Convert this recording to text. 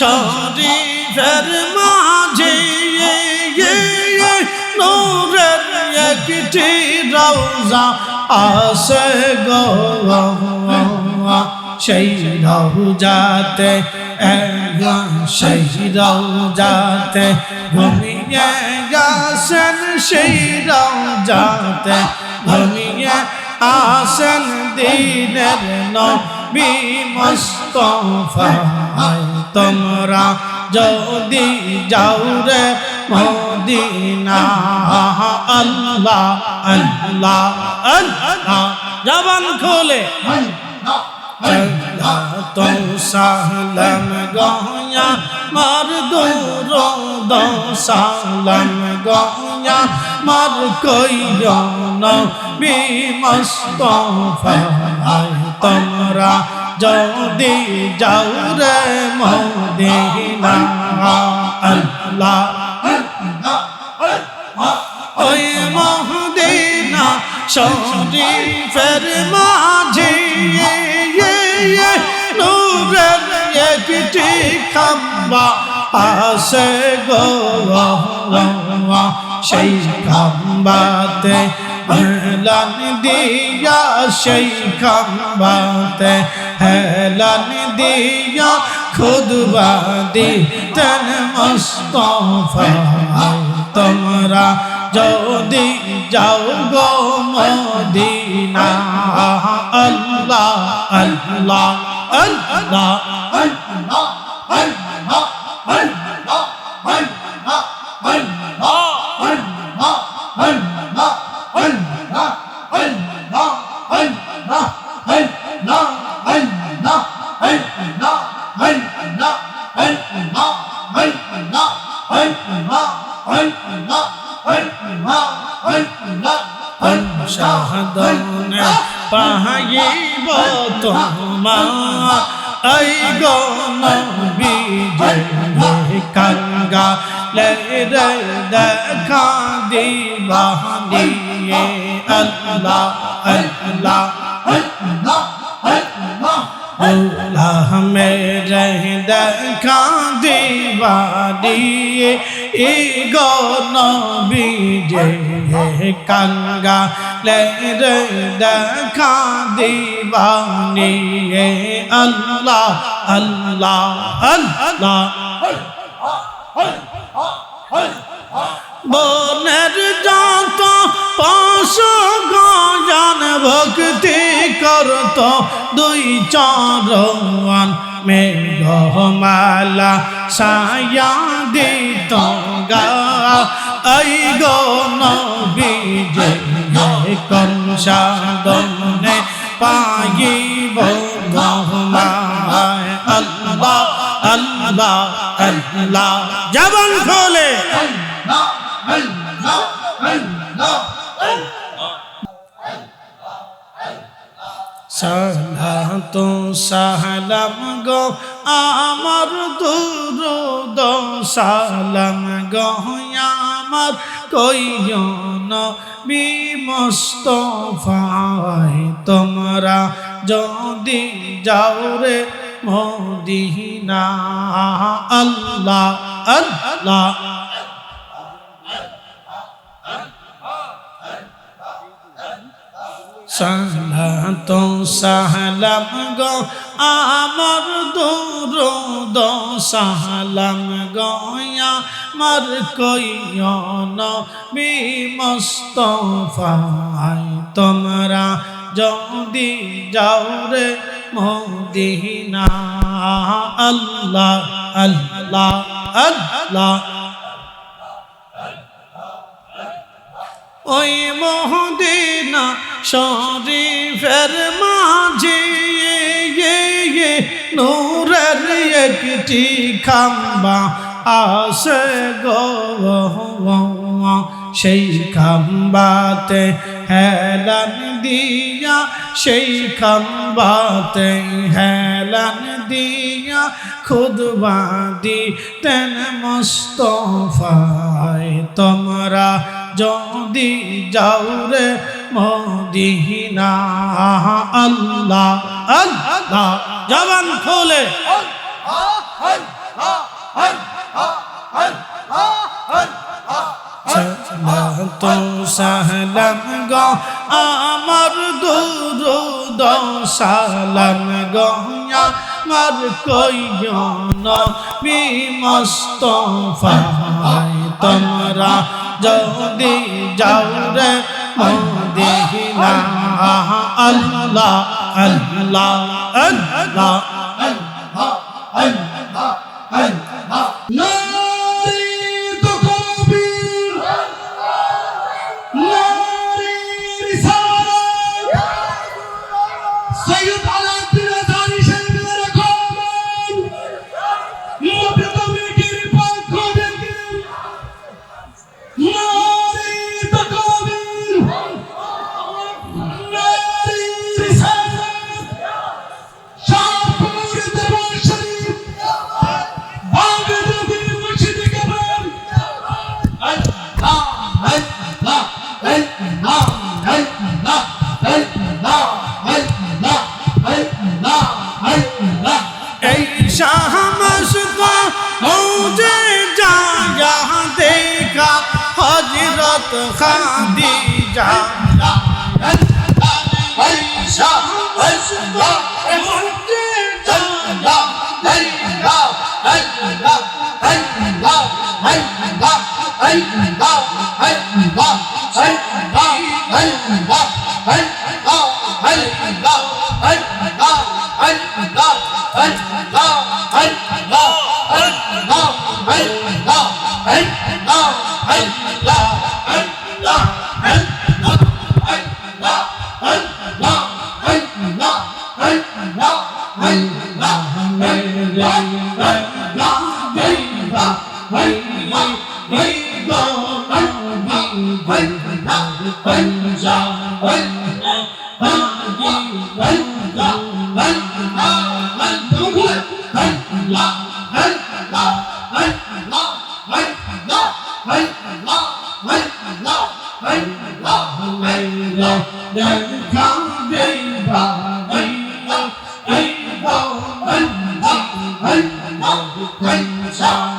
শরীরের মাঝে নূরের একটি রওজা আসে গো। সেই রওজাতে সেই রওজাতে ঘুমিয়ে গেছেন সেই রওজাতে ঘুমিয়ে আসেন দিনের নবী মুস্তফা। তোমরা যদি যাও রে মদিনা, আল্লাহ আল্লাহ আল্লাহ, জবান খোলে। তো সালাম গয়া মার দূর দো সালাম গয়া মার কইয় নবী মুস্তফা তোমরা যদি যাও রে মদিনা আল্লাহ ওই মহদিনা শরীফের মাঝে একটি খাম্বা আসে গো সেই খাম্বাতে হেলান দিয়া, সেই খাম্বাতে হেলান দিয়া খুদবা দিতেন মুস্তফা। তোমরা যদি যাও গো মদিনা, আল্লাহ আল্লাহ। আল্লাহ শাহাদনে পাহাইব তোমার। এই গো নবী যে কাঙ্গা দেখা দিবানিয়ে আল্লাহ আল্লাহ আল্লাহ মেরে দেখা দিবানিয়ে ই গো নবী যে কাঙ্গা লে রে দেখা দিবানিয়ে আল্লাহ আল্লাহ আল্লাহ। বনের যত পশু গান ভক্তি করত, দুই চরণ মেঘমালা সায়া দিত গা। এই গো নবী যে কংসাদনে পাইব গহমায় আল্লাহ আল্লাহ আল্লাহ জবান খোলে সালাম গো আমার দুরুদ সালাম গো আমার কইয়ন মুস্তফায় তোমরা যদি যাও রে মদিনা আল্লাহ আল্লাহ সালাতু সালাম গো, আমার দুরুদ সালাম গো, আমার কইয়ন বি মুস্তফায়, তোমরা যদি যাও রে মদিনা, আল্লাহ আল্লাহ আল্লাহ ওই মহদিনা শরীফের মাঝে নূরের একটি খাম্বা আসে গো, সেই খাম্বাতে হেলান দিয়া, সেই খাম্বাতে হেলান দিয়া, খুদবা দিতেন মস্তফায় তোমরা। যদি যাও রে মদিনা, আল্লাহ আল্লাহ, জবান খোলে। তো সাহলাম গো, আমার দুরুদ সালাম গো, আমার কইন বিমস্তফাই তোমরা যদি যাও রে মদিনা আল্লাহ আল্লাহ আল্লাহ নারী তকবীর নারী রিসালাত Syed Khadija Hey! Yeah. Hallelujah.